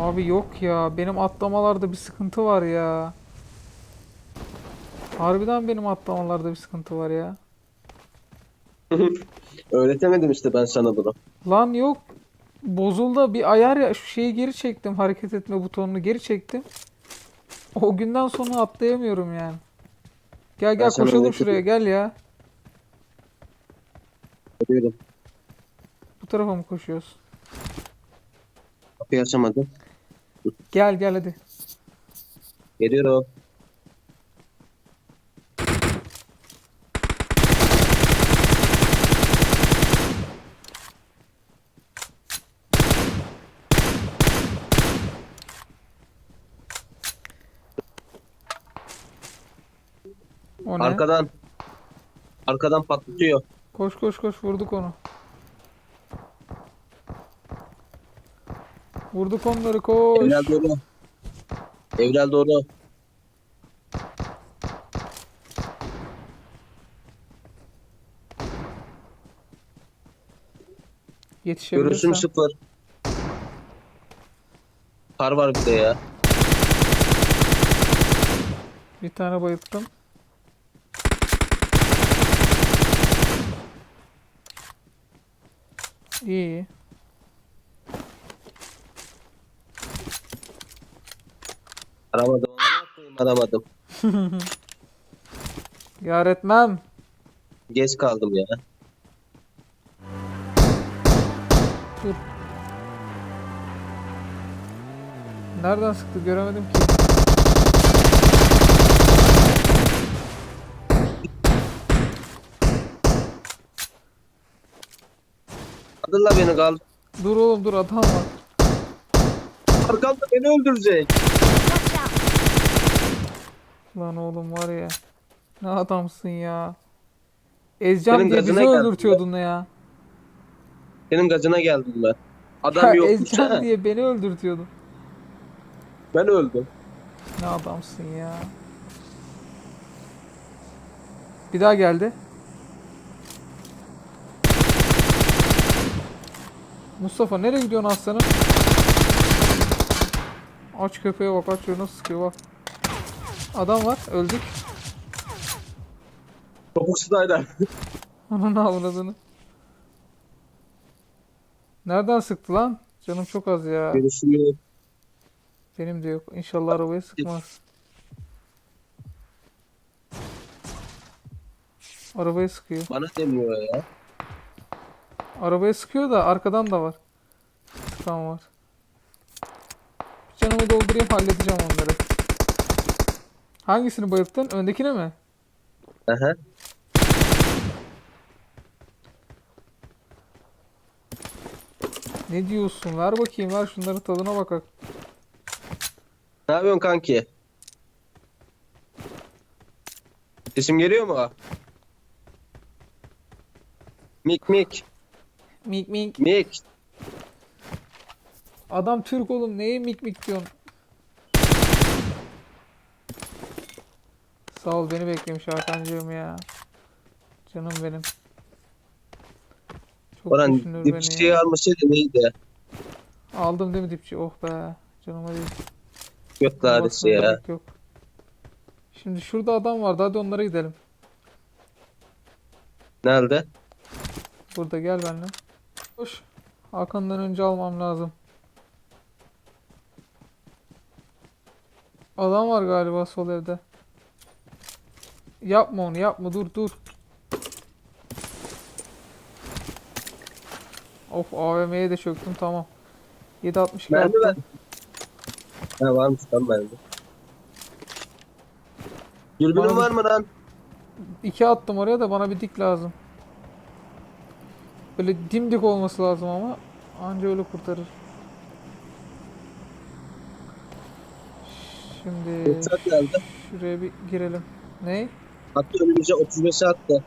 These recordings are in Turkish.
Abi yok ya. Benim atlamalarda bir sıkıntı var ya. Harbiden benim atlamalarda bir sıkıntı var ya. Öğretemedim işte ben sana bunu. Lan yok. Bozuldu bir ayar ya. Şu şeyi geri çektim. Hareket etme butonunu geri çektim. O günden sonra atlayamıyorum yani. Gel gel Ben koşalım şuraya gel ya. Geliyorum. Bu tarafa mı koşuyoruz? Kapıyı açamadım. Gel gel hadi. Geliyorum. O ne? Arkadan. Arkadan patlatıyor. Koş koş koş vurduk onu. Vurduk onları koş. Evler doğru. Evler doğru. Yetişebilirsen. Görüşüm sıfır. Kar var bir de ya. Bir tane bayılttım. İyi iyi. Aramadım. Aramadım. Yar etmem. Geç kaldım ya. Dur. Nereden sıktı göremedim ki. Adırla beni kal. Dur oğlum dur adam var. Arkamda beni öldürecek. Lan oğlum var ya. Ne adamsın ya. Ezcan Senin diye bizi gazına geldim öldürtüyordun ya. Senin gazına geldim ben. Adam Ya yokmuş Ezcan diye beni öldürtüyordun. Ben öldüm. Ne adamsın ya. Bir daha geldi. Mustafa nereye gidiyorsun aslanım? Aç köpeğe bak aç nasıl sıkıyor bak. Adam var öldük. Topuk sniper. Onun avradını. Nereden sıktı lan? Canım çok az ya. Görüşürüz. Benim de yok. İnşallah arabaya sıkmaz. Arabaya sıkıyor. Bana demiyor ya. Arabaya sıkıyor da arkadan da var. Sıkan var. Canımı doldurayım halledeceğim onları. Hangisini bayılttın? Öndekine mi? Aha. Ne diyorsun? Ver bakayım ver şunların tadına bakak. Ne yapıyorsun kanki? Sesim geliyor mu? Mik mik Mik mik. mik. Adam Türk oğlum neye mik mik diyorsun? Sağ ol beni beklemiş Hakan'cığım ya. Canım benim. Çok Orhan düşünür dip beni çiçeği ya. almışsıydı neydi? Aldım değil mi dipçi? Oh be. Canıma değil. Larisi Bakmaya ya. Yok. Şimdi şurada adam vardı. Hadi onlara gidelim. Nerede? Burada gel benimle. Koş. Hakan'dan önce almam lazım. Adam var galiba sol evde. Yapma onu yapma dur dur. Of AVM'ye de çöktüm tamam. 7.62 Mermi ver. Ha varmış lan bende. Dürbünün Bana- var mı lan? 2 attım oraya da bana bir dik lazım. Böyle dimdik olması lazım ama anca öyle kurtarır. Şimdi geldi. şuraya bir girelim. Ne? Attı önümüze 35'e attı.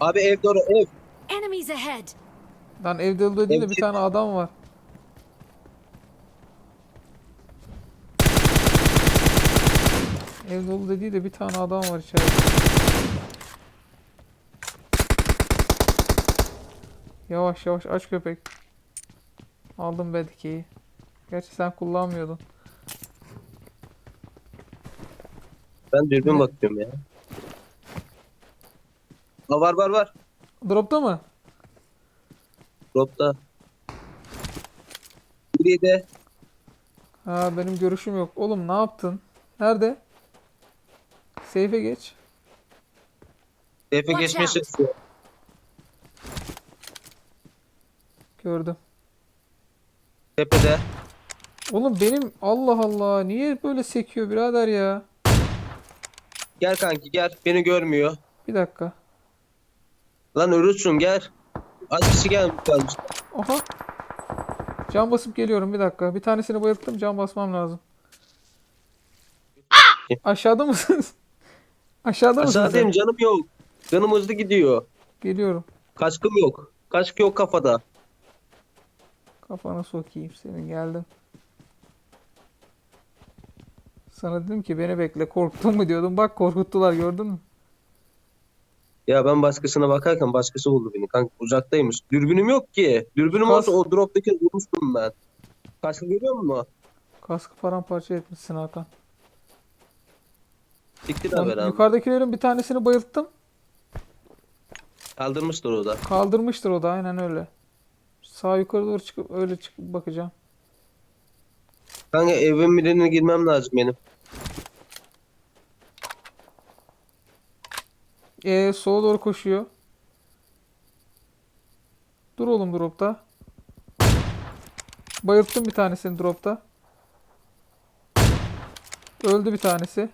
Abi ev doğru ev. Enemies ahead! Lan evde öldü değil de bir tane adam var. Ev dolu dediği de bir tane adam var içeride. Yavaş yavaş aç köpek. Aldım bedikeyi. Gerçi sen kullanmıyordun. Ben dürbün Ne? bakıyorum ya. Ha var var var. Dropta mı? Dropta. Biri de Ha benim görüşüm yok. Oğlum ne yaptın? Nerede? Seyfe geç. Efe Watch geçmeye çalışıyor. Gördüm. Tepede. Oğlum benim Allah Allah niye böyle sekiyor birader ya? Gel kanki gel. Beni görmüyor. Bir dakika. Lan ölürsün gel. Az kişi gelmiş kalmış. Aha. Can basıp geliyorum bir dakika. Bir tanesini bayılttım can basmam lazım. Aşağıda mısınız? Aşağıda mısınız? Aşağıdayım canım yok. Canım hızlı gidiyor. Geliyorum. Kaskım yok. Kask yok kafada. Kafana sokayım senin geldim. Sana dedim ki beni bekle korktun mu diyordum. Bak korkuttular gördün mü? Ya ben başkasına bakarken başkası buldu beni. Kanka uzaktaymış. Dürbünüm yok ki. Dürbünüm Kas- olsa o drop'taki vurmuştum ben. Kaskı görüyor musun? Kaskı paramparça etmişsin Hakan. Dikti de Onun- beraber. yukarıdakilerin bir tanesini bayılttım. Kaldırmıştır o da. Kaldırmıştır o da aynen öyle. Sağ yukarı doğru çıkıp öyle çıkıp bakacağım. Kanka evin birine girmem lazım benim. Ee, sola doğru koşuyor. Dur oğlum dropta. Bayılttım bir tanesini dropta. Öldü bir tanesi.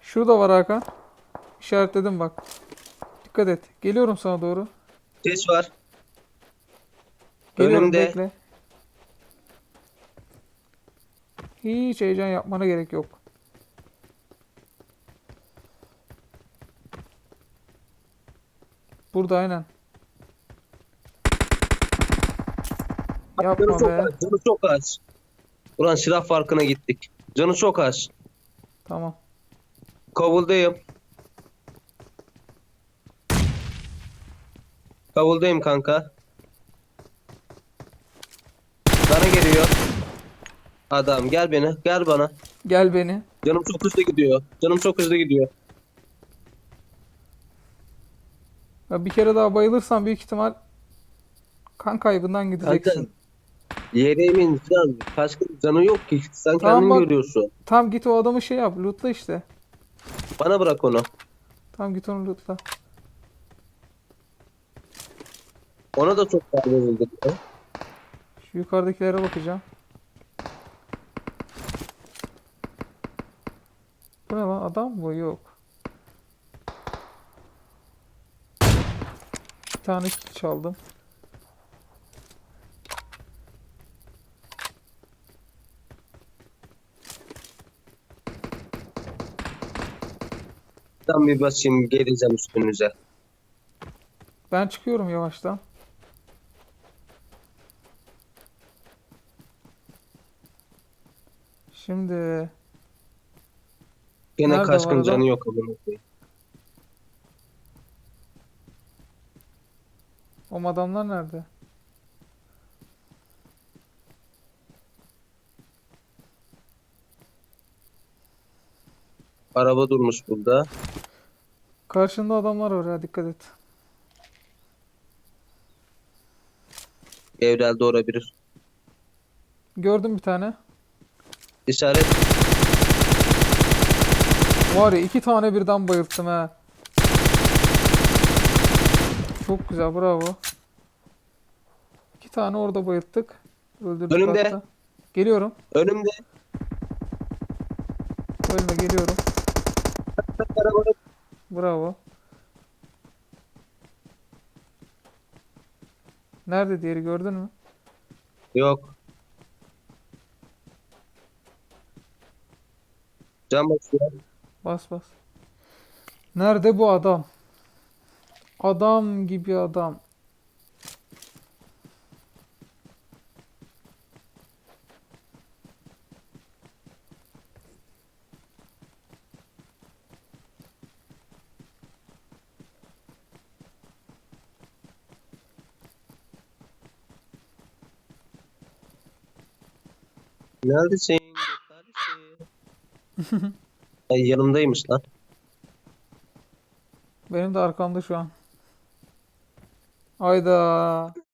Şurada var Hakan. İşaretledim bak. Dikkat et. Geliyorum sana doğru. Ses var. Geliyorum Önümde. bekle. Hiç heyecan yapmana gerek yok. Burada aynen. Yapma Canı çok be. az. Canı çok az. Ulan silah farkına gittik. Canı çok az. Tamam. Kavuldayım. Kavuldayım kanka. Bana geliyor. Adam gel beni. Gel bana. Gel beni. Canım çok hızlı gidiyor. Canım çok hızlı gidiyor. Ya bir kere daha bayılırsan büyük ihtimal kan kaybından gideceksin. Kanka yereğimin can başka bir canı yok ki. Sen Tamam kendin bak. görüyorsun. Tam git o adamı şey yap. Lootla işte. Bana bırak onu. Tam git onu lootla. Ona da çok daha verildi. Şu yukarıdakilere bakacağım. Bu ne lan? Adam mı? Yok. Tane kill çaldım. Ben bir basayım geleceğim üstünüze. Ben çıkıyorum yavaştan. Şimdi Gene Nerede var kaskın adam? canı yok amına o adamlar nerede? Araba durmuş burada. Karşında adamlar var ya dikkat et. Evrel doğurabilir. Gördüm bir tane. İşaret Var ya iki tane birden bayılttım ha. Çok güzel bravo. İki tane orada bayılttık. Öldürdük Önümde. hatta. Geliyorum. önümde. Ölme geliyorum. Bravo. Nerede diğeri gördün mü? yok. Can basıyor. Bas bas. Nerede bu adam? Adam gibi adam. Neredesin? Neredesin? Ay yanımdaymış lan. Benim de arkamda şu an. Ayda.